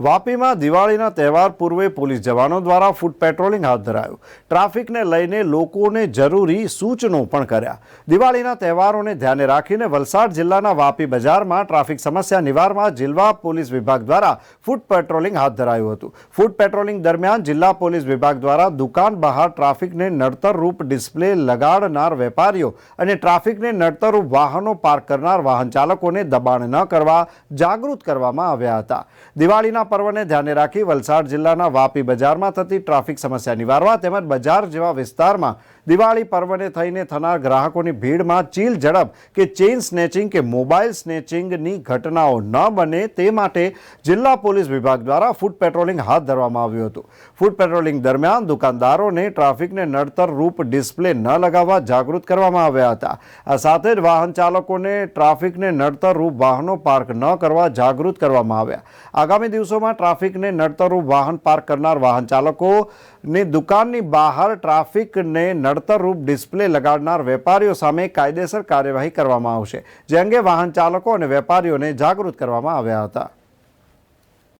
વાપીમાં દિવાળીના તહેવાર પૂર્વે પોલીસ જવાનો દ્વારા ફૂટ પેટ્રોલિંગ હાથ ધરાયું. ટ્રાફિકને લઈને લોકોને જરૂરી સૂચનો પણ કર્યા. દિવાળીના તહેવારોને ધ્યાને રાખીને વલસાડ જિલ્લાના વાપી બજારમાં ટ્રાફિક સમસ્યા નિવારવા જિલ્લા પોલીસ વિભાગ દ્વારા ફૂટ પેટ્રોલિંગ હાથ ધરાયું હતું. ફૂટ પેટ્રોલિંગ દરમિયાન જિલ્લા પોલીસ વિભાગ દ્વારા દુકાન બહાર ટ્રાફિકને નડતરરૂપ ડિસ્પ્લે લગાડનાર વેપારીઓ અને ટ્રાફિકને નડતરરૂપ વાહનો પાર્ક કરનાર વાહન ચાલકોને દબાણ ન કરવા જાગૃત કરવામાં આવ્યા હતા. દિવાળીના પર્વને ધ્યાને રાખી વલસાડ જિલ્લાના વાપી બજારમાં થતી ટ્રાફિક સમસ્યા નિવારવા તેમજ બજાર જેવા વિસ્તારમાં દિવાળી પર્વને થઈને થનાર ગ્રાહકોની ભીડમાં ચીલ ઝડપ કે ચેઇન સ્નેચિંગ કે મોબાઈલ સ્નેચિંગની ઘટનાઓ ન બને તે માટે જિલ્લા પોલીસ વિભાગ દ્વારા ફૂડ પેટ્રોલિંગ હાથ ધરવામાં આવ્યું હતું. ફૂડ પેટ્રોલિંગ દરમિયાન દુકાનદારોને ટ્રાફિકને નડતર રૂપ ડિસ્પ્લે ન લગાવવા જાગૃત કરવામાં આવ્યા હતા. આ સાથે જ વાહન ચાલકોને ટ્રાફિકને નડતર રૂપ વાહનો પાર્ક ન કરવા જાગૃત કરવામાં આવ્યા. આગામી દિવસોમાં ટ્રાફિકને નડતરરૂપ વાહન પાર્ક કરનાર વાહન ચાલકોની દુકાનની બહાર ટ્રાફિકને નડતરરૂપ ડિસ્પ્લે લગાડનાર વેપારીઓ સામે કાયદેસર કાર્યવાહી કરવામાં આવશે. જે અંગે વાહન ચાલકો અને વેપારીઓને જાગૃત કરવામાં આવ્યા હતા.